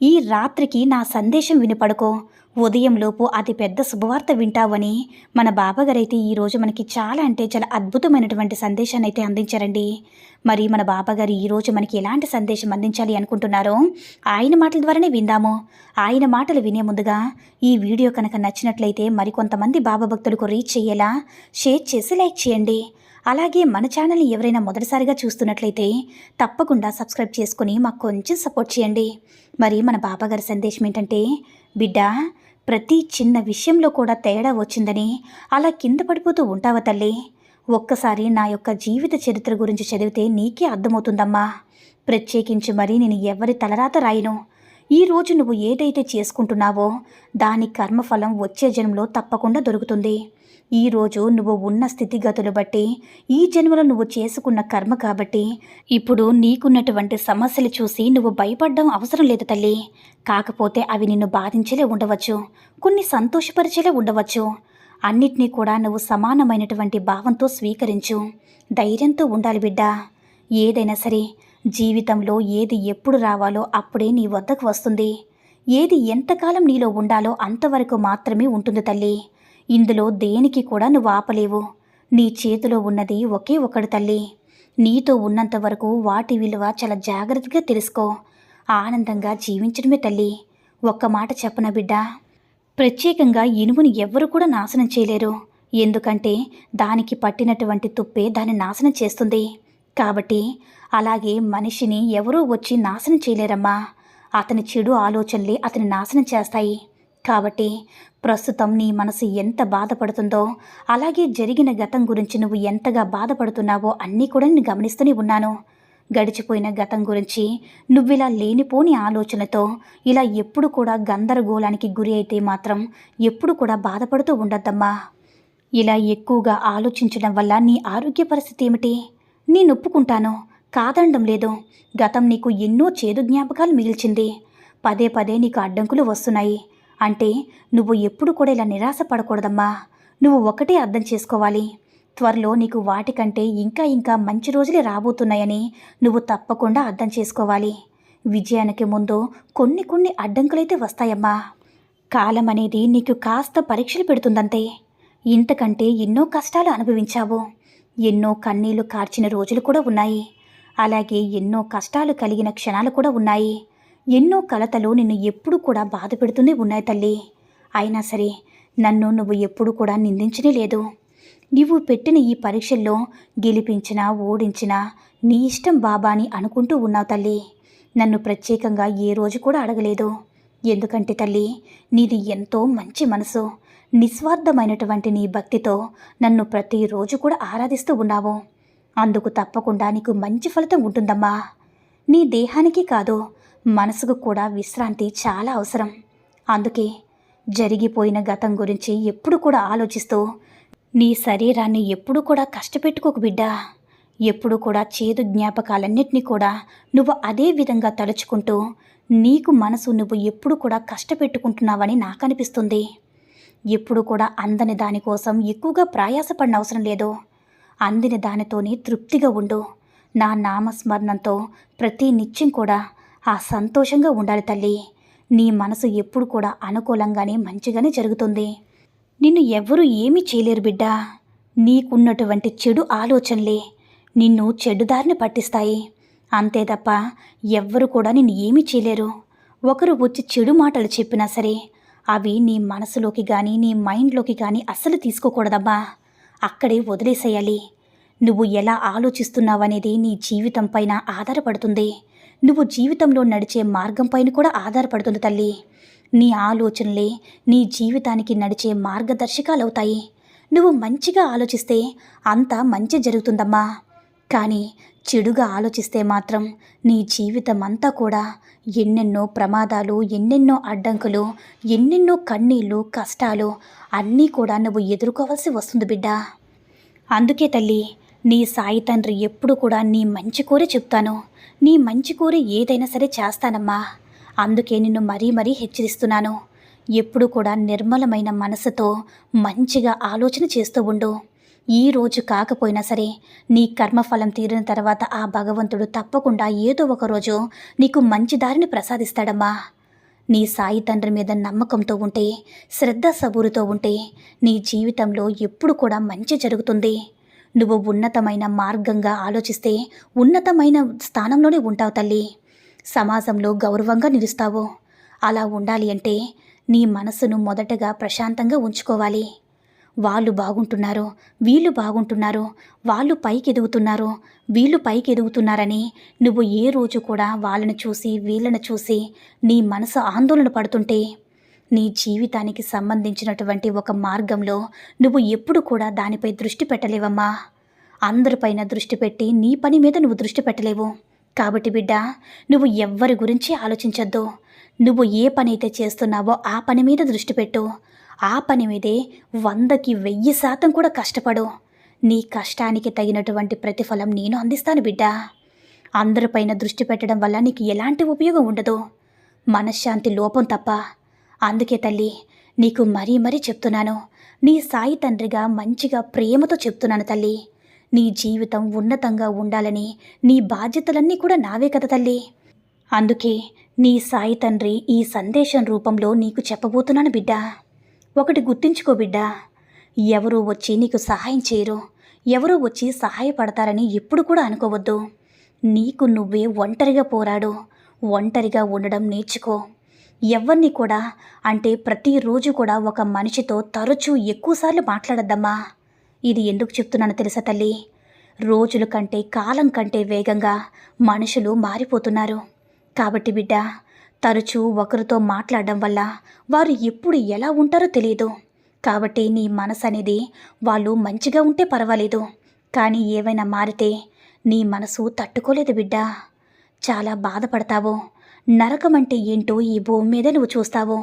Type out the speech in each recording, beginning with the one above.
ఈ రాత్రికి నా సందేశం వినపడుకో. ఉదయంలోపు అతి పెద్ద శుభవార్త వింటావని మన బాబాగారైతే ఈరోజు మనకి చాలా అంటే చాలా అద్భుతమైనటువంటి సందేశాన్ని అయితే అందించారండి. మరి మన బాబాగారు ఈరోజు మనకి ఎలాంటి సందేశం అందించాలి అనుకుంటున్నారో ఆయన మాటల ద్వారానే విందాము. ఆయన మాటలు వినే ముందుగా ఈ వీడియో కనుక నచ్చినట్లయితే మరికొంతమంది బాబా భక్తులకు రీచ్ అయ్యేలా షేర్ చేసి లైక్ చేయండి. అలాగే మన ఛానల్ని ఎవరైనా మొదటిసారిగా చూస్తున్నట్లయితే తప్పకుండా సబ్స్క్రైబ్ చేసుకుని మాకు కొంచెం సపోర్ట్ చేయండి. మరి మన బాబాగారి సందేశం ఏంటంటే బిడ్డ ప్రతి చిన్న విషయంలో కూడా తేడా వచ్చిందని అలా కింద పడిపోతూ ఉంటావా తల్లి? ఒక్కసారి నా యొక్క జీవిత చరిత్ర గురించి చదివితే నీకే అర్థమవుతుందమ్మా. ప్రత్యేకించి మరీ నేను ఎవరి తలరాత రాయను? ఈ రోజు నువ్వు ఏదైతే చేసుకుంటున్నావో దాని కర్మఫలం వచ్చే జన్మలో తప్పకుండా దొరుకుతుంది. ఈరోజు నువ్వు ఉన్న స్థితిగతులు బట్టి ఈ జన్మలో నువ్వు చేసుకున్న కర్మ కాబట్టి ఇప్పుడు నీకున్నటువంటి సమస్యలు చూసి నువ్వు భయపడడం అవసరం లేదు తల్లి. కాకపోతే అవి నిన్ను బాధించలే ఉండవచ్చు కొన్ని సంతోషపరిచేలే ఉండవచ్చు. అన్నిటినీ కూడా నువ్వు సమానమైనటువంటి భావంతో స్వీకరించు. ధైర్యంతో ఉండాలి బిడ్డ. ఏదైనా సరే జీవితంలో ఏది ఎప్పుడు రావాలో అప్పుడే నీ వద్దకు వస్తుంది. ఏది ఎంతకాలం నీలో ఉండాలో అంతవరకు మాత్రమే ఉంటుంది తల్లి. ఇందులో దేనికి కూడా నువ్వు ఆపలేవు నీ చేతిలో ఉన్నది ఒకే ఒకడు తల్లి. నీతో ఉన్నంత వరకు వాటి విలువ చాలా జాగ్రత్తగా తెలుసుకో. ఆనందంగా జీవించడమే తల్లి. ఒక్క మాట చెప్పన బిడ్డ? ప్రత్యేకంగా ఇనుముని ఎవ్వరు కూడా నాశనం చేయలేరు. ఎందుకంటే దానికి పట్టినటువంటి తుప్పే దాన్ని నాశనం చేస్తుంది. కాబట్టి అలాగే మనిషిని ఎవరూ వచ్చి నాశనం చేయలేరమ్మా. అతని చెడు ఆలోచనలే అతని నాశనం చేస్తాయి. కాబట్టి ప్రస్తుతం నీ మనసు ఎంత బాధపడుతుందో అలాగే జరిగిన గతం గురించి నువ్వు ఎంతగా బాధపడుతున్నావో అన్నీ కూడా నేను గమనిస్తూనే ఉన్నాను. గడిచిపోయిన గతం గురించి నువ్విలా లేనిపోని ఆలోచనతో ఇలా ఎప్పుడు కూడా గందరగోళానికి గురి అయితే మాత్రం ఎప్పుడు కూడా బాధపడుతూ ఉండద్దమ్మా. ఇలా ఎక్కువగా ఆలోచించడం వల్ల నీ ఆరోగ్య పరిస్థితి ఏమిటి? నేను ఒప్పుకుంటాను. కాదండం లేదు. గతం నీకు ఎన్నో చేదు జ్ఞాపకాలు మిగిల్చింది. పదే పదే నీకు అడ్డంకులు వస్తున్నాయి. అంటే నువ్వు ఎప్పుడు కూడా ఇలా నిరాశ పడకూడదమ్మా నువ్వు ఒకటే అర్థం చేసుకోవాలి. త్వరలో నీకు వాటికంటే ఇంకా ఇంకా మంచి రోజులే రాబోతున్నాయని నువ్వు తప్పకుండా అర్థం చేసుకోవాలి. విజయానికి ముందు కొన్ని కొన్ని అడ్డంకులైతే వస్తాయమ్మా. కాలం అనేది నీకు కాస్త పరీక్షలు పెడుతుందంతే. ఇంతకంటే ఎన్నో కష్టాలు అనుభవించావు. ఎన్నో కన్నీళ్ళు కార్చిన రోజులు కూడా ఉన్నాయి. అలాగే ఎన్నో కష్టాలు కలిగిన క్షణాలు కూడా ఉన్నాయి. ఎన్నో కలతలు నిన్ను ఎప్పుడు కూడా బాధ పెడుతూనే ఉన్నాయి తల్లి. అయినా సరే నన్ను నువ్వు ఎప్పుడు కూడా నిందించనే లేదు. నువ్వు పెట్టిన ఈ పరీక్షల్లో గెలిపించినా ఓడించినా నీ ఇష్టం బాబా అని అనుకుంటూ ఉన్నావు తల్లి. నన్ను ప్రత్యేకంగా ఏ రోజు కూడా అడగలేదు. ఎందుకంటే తల్లి నీది ఎంతో మంచి మనసు. నిస్వార్థమైనటువంటి నీ భక్తితో నన్ను ప్రతిరోజు కూడా ఆరాధిస్తూ ఉన్నావు. అందుకు తప్పకుండా నీకు మంచి ఫలితం ఉంటుందమ్మా. నీ దేహానికి కాదు మనసుకు కూడా విశ్రాంతి చాలా అవసరం. అందుకే జరిగిపోయిన గతం గురించి ఎప్పుడు కూడా ఆలోచిస్తూ నీ శరీరాన్ని ఎప్పుడు కూడా కష్టపెట్టుకోకు బిడ్డా. ఎప్పుడు కూడా చేదు జ్ఞాపకాలన్నింటినీ కూడా నువ్వు అదే విధంగా తలుచుకుంటూ నీకు మనసు నువ్వు ఎప్పుడు కూడా కష్టపెట్టుకుంటున్నావని నాకు అనిపిస్తుంది ఎప్పుడు కూడా అందని దానికోసం ఎక్కువగా ప్రయాసపడిన అవసరం లేదు. అందిన దానితోనే తృప్తిగా ఉండు. నా నామస్మరణంతో ప్రతి నిత్యం కూడా ఆ సంతోషంగా ఉండాలి తల్లి. నీ మనసు ఎప్పుడు కూడా అనుకూలంగానే మంచిగానే జరుగుతుంది. నిన్ను ఎవ్వరూ ఏమీ చేయలేరు బిడ్డ. నీకున్నటువంటి చెడు ఆలోచనలే నిన్ను చెడుదారిని పట్టిస్తాయి. అంతే తప్ప ఎవ్వరు కూడా నిన్ను ఏమీ చేయలేరు. ఒకరు వచ్చి చెడు మాటలు చెప్పినా సరే అవి నీ మనసులోకి కానీ నీ మైండ్లోకి కానీ అస్సలు తీసుకోకూడదమ్మా అక్కడే వదిలేసేయాలి. నువ్వు ఎలా ఆలోచిస్తున్నావనేది నీ జీవితం పైన ఆధారపడుతుంది. నువ్వు జీవితంలో నడిచే మార్గం పైన కూడా ఆధారపడుతుంది తల్లి. నీ ఆలోచనలే నీ జీవితానికి నడిచే మార్గదర్శకాలవుతాయి. నువ్వు మంచిగా ఆలోచిస్తే అంతా మంచి జరుగుతుందమ్మా. కానీ చెడుగా ఆలోచిస్తే మాత్రం నీ జీవితం అంతా కూడా ఎన్నెన్నో ప్రమాదాలు ఎన్నెన్నో అడ్డంకులు ఎన్నెన్నో కన్నీళ్ళు కష్టాలు అన్నీ కూడా నువ్వు ఎదుర్కోవాల్సి వస్తుంది బిడ్డ. అందుకే తల్లి నీ సాయి తండ్రి ఎప్పుడు కూడా నీ మంచి కోరి చెప్తాను. నీ మంచి కోరి ఏదైనా సరే చేస్తానమ్మా. అందుకే నిన్ను మరీ మరీ హెచ్చరిస్తున్నాను. ఎప్పుడు కూడా నిర్మలమైన మనసుతో మంచిగా ఆలోచన చేస్తూ ఉండు. ఈ రోజు కాకపోయినా సరే నీ కర్మఫలం తీరిన తర్వాత ఆ భగవంతుడు తప్పకుండా ఏదో ఒక రోజు నీకు మంచి దారిని ప్రసాదిస్తాడమ్మా. నీ సాయి తండ్రి మీద నమ్మకంతో ఉంటే శ్రద్ధ సబూరుతో ఉంటే నీ జీవితంలో ఎప్పుడు కూడా మంచి జరుగుతుంది. నువ్వు ఉన్నతమైన మార్గంగా ఆలోచిస్తే ఉన్నతమైన స్థానంలోనే ఉంటావు తల్లి. సమాజంలో గౌరవంగా నిలుస్తావు. అలా ఉండాలి అంటే నీ మనసును మొదటగా ప్రశాంతంగా ఉంచుకోవాలి. వాళ్ళు బాగుంటున్నారు వీళ్ళు బాగుంటున్నారు వాళ్ళు పైకి ఎదుగుతున్నారు వీళ్ళు పైకి ఎదుగుతున్నారని నువ్వు ఏ రోజు కూడా వాళ్ళని చూసి వీళ్ళని చూసి నీ మనసు ఆందోళన పడుతుంటే నీ జీవితానికి సంబంధించినటువంటి ఒక మార్గంలో నువ్వు ఎప్పుడు కూడా దానిపై దృష్టి పెట్టలేవమ్మా. అందరిపైన దృష్టి పెట్టి నీ పని మీద నువ్వు దృష్టి పెట్టలేవు. కాబట్టి బిడ్డ నువ్వు ఎవ్వరి గురించి ఆలోచించొద్దు. నువ్వు ఏ పని అయితే చేస్తున్నావో ఆ పని మీద దృష్టి పెట్టు. ఆ పని మీదే వందకి వెయ్యి శాతం కూడా కష్టపడు. నీ కష్టానికి తగినటువంటి ప్రతిఫలం నేను అందిస్తాను బిడ్డ. అందరిపైన దృష్టి పెట్టడం వల్ల నీకు ఎలాంటి ఉపయోగం ఉండదు. మనశ్శాంతి లోపం తప్ప అందుకే తల్లి నీకు మరీ మరీ చెప్తున్నాను. నీ సాయి తండ్రిగా మంచిగా ప్రేమతో చెప్తున్నాను తల్లి. నీ జీవితం ఉన్నతంగా ఉండాలని నీ బాధ్యతలన్నీ కూడా నావే కదా తల్లి. అందుకే నీ సాయి తండ్రి ఈ సందేశం రూపంలో నీకు చెప్పబోతున్నాను బిడ్డ. ఒకటి గుర్తుంచుకో బిడ్డ. ఎవరూ వచ్చి నీకు సహాయం చేయరు. ఎవరూ వచ్చి సహాయపడతారని ఎప్పుడు కూడా అనుకోవద్దు. నీకు నువ్వే ఒంటరిగా పోరాడు. ఒంటరిగా ఉండడం నేర్చుకో. ఎవరిని కూడా అంటే ప్రతిరోజు కూడా ఒక మనిషితో తరచూ ఎక్కువసార్లు మాట్లాడద్దమ్మా. ఇది ఎందుకు చెప్తున్నాను తెలుసా తల్లి? రోజుల కంటే కాలం కంటే వేగంగా మనుషులు మారిపోతున్నారు. కాబట్టి బిడ్డ తరచూ ఒకరితో మాట్లాడడం వల్ల వారు ఎప్పుడు ఎలా ఉంటారో తెలియదు. కాబట్టి నీ మనసు అనేది వాళ్ళు మంచిగా ఉంటే పర్వాలేదు. కానీ ఏవైనా మారితే నీ మనసు తట్టుకోలేదు బిడ్డ. చాలా బాధపడతావు. నరకం అంటే ఏంటో ఈ భూమి మీద నువ్వు చూస్తావు.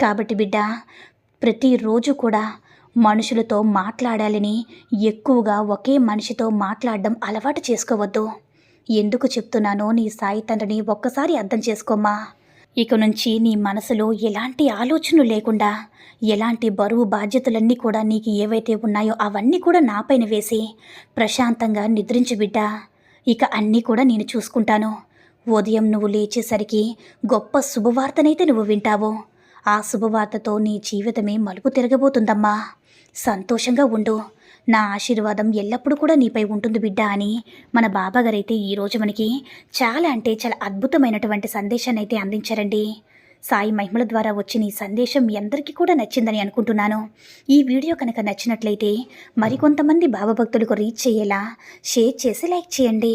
కాబట్టి బిడ్డ ప్రతిరోజు కూడా మనుషులతో మాట్లాడాలని ఎక్కువగా ఒకే మనిషితో మాట్లాడడం అలవాటు చేసుకోవద్దు. ఎందుకు చెప్తున్నానో నీ సాయి తండ్రిని ఒక్కసారి అర్థం చేసుకోమ్మా. ఇక నుంచి నీ మనసులో ఎలాంటి ఆలోచనలు లేకుండా ఎలాంటి బరువు బాధ్యతలన్నీ కూడా నీకు ఏవైతే ఉన్నాయో అవన్నీ కూడా నాపైన వేసి ప్రశాంతంగా నిద్రించు బిడ్డ. ఇక అన్నీ కూడా నేను చూసుకుంటాను. ఉదయం నువ్వు లేచేసరికి గొప్ప శుభవార్తనైతే నువ్వు వింటావు. ఆ శుభవార్తతో నీ జీవితమే మలుపు తిరగబోతుందమ్మా. సంతోషంగా ఉండు. నా ఆశీర్వాదం ఎల్లప్పుడూ కూడా నీపై ఉంటుంది బిడ్డ అని మన బాబాగారైతే ఈరోజు మనకి చాలా అంటే చాలా అద్భుతమైనటువంటి సందేశాన్ని అయితే అందించారండి. సాయి మహిమల ద్వారా వచ్చిన ఈ సందేశం మీ అందరికీ కూడా నచ్చిందని అనుకుంటున్నాను. ఈ వీడియో కనుక నచ్చినట్లయితే మరికొంతమంది బాబా భక్తులకు రీచ్ చేయేలా షేర్ చేసి లైక్ చేయండి.